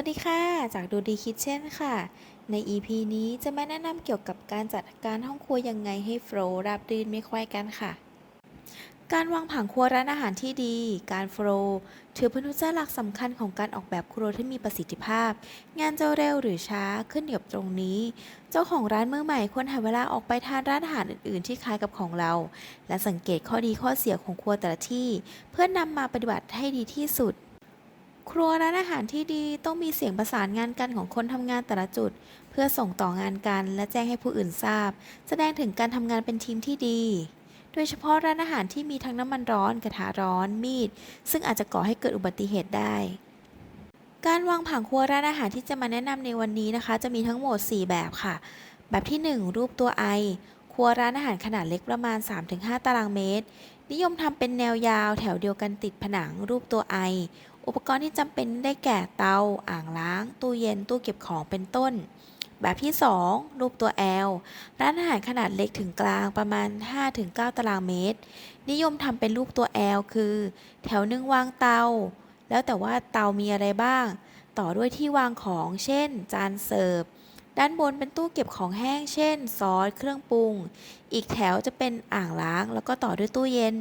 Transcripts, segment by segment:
วัสดีค่ะ จากดูดีคิทเช่นค่ะ ใน EP นี้จะมาแนะนำเกี่ยวกับการจัดการห้องครัวยังไงให้โฟล์ราบรื่นไม่ควายกันค่ะ การวางผังครัวร้านอาหารที่ดี การโฟล์ถือเป็นหัวใจหลักสำคัญของการออกแบบครัวที่มีประสิทธิภาพ งานจะเร็วหรือช้าขึ้นอยู่กับตรงนี้ เจ้าของร้านมือใหม่ควรหาเวลาออกไปทานร้านอาหารอื่น ๆ ที่คล้ายกับของเรา และสังเกตข้อดีข้อเสียของครัวแต่ละที่ เพื่อนนำมาปฏิบัติให้ดีที่สุด ครัวร้านอาหารที่ดีต้องมีเสียงประสานงานกันของคนทำงานแต่ละจุด เพื่อส่งต่องานกันและแจ้งให้ผู้อื่นทราบ แสดงถึงการทำงานเป็นทีมที่ดี โดยเฉพาะร้านอาหารที่มีทั้งน้ำมันร้อน กระทะร้อน มีด ซึ่งอาจจะก่อให้เกิดอุบัติเหตุได้ การวางผังครัวร้านอาหารที่จะมาแนะนำในวันนี้นะคะ จะมีทั้งหมด 4 แบบค่ะ แบบที่ 1 รูปตัวไอครัวร้านอาหารขนาดเล็กประมาณ 3-5 ตารางเมตร นิยมทำเป็นแนวยาวแถวเดียวกันติดผนังรูปตัวไอ อุปกรณ์ที่จำเป็นได้แก่เตา อ่างล้าง ตู้เย็น ตู้เก็บของเป็นต้น แบบที่ 2 รูปตัว L ร้านอาหารขนาดเล็กถึงกลางประมาณ 5-9 ตารางเมตร นิยมทำเป็นรูปตัว L คือ แถวหนึ่งวางเตา แล้วแต่ว่าเตามีอะไรบ้าง ต่อด้วยที่วางของ เช่น จานเสิร์ฟ ด้านบนเป็นตู้เก็บของแห้ง เช่น ซอส เครื่องปรุง อีกแถวจะเป็นอ่างล้าง แล้วก็ต่อด้วยตู้เย็น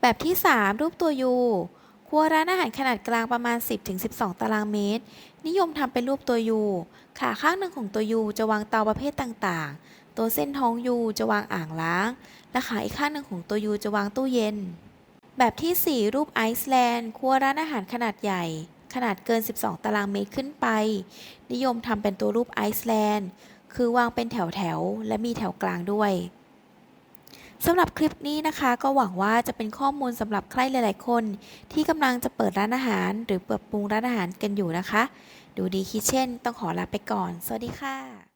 แบบที่ 3 รูปตัว U ครัวร้านอาหารขนาดกลางประมาณ 10-12 ตารางเมตร นิยมทำเป็นรูปตัวยูขาข้างหนึ่งของตัวยูจะวางเตาประเภทต่างๆ ตัวเส้นท้องยูจะวางอ่างล้าง และขาอีกข้างหนึ่งของตัวยูจะวางตู้เย็น แบบที่ 4 รูปไอซ์แลนด์ครัวร้านอาหารขนาดใหญ่ ขนาดเกิน 12 ตารางเมตรขึ้นไป นิยมทำเป็นตัวรูปไอซ์แลนด์ คือวางเป็นแถวๆ และมีแถวกลางด้วยสำหรับคลิปนี้นะคะก็หวังว่าจะเป็นข้อมูลสำหรับใครหลายๆ คน ที่กำลังจะเปิดร้านอาหาร หรือปรับปรุงร้านอาหารกันอยู่นะคะ ดูดีคิเช่น ต้องขอลาไปก่อน สวัสดีค่ะ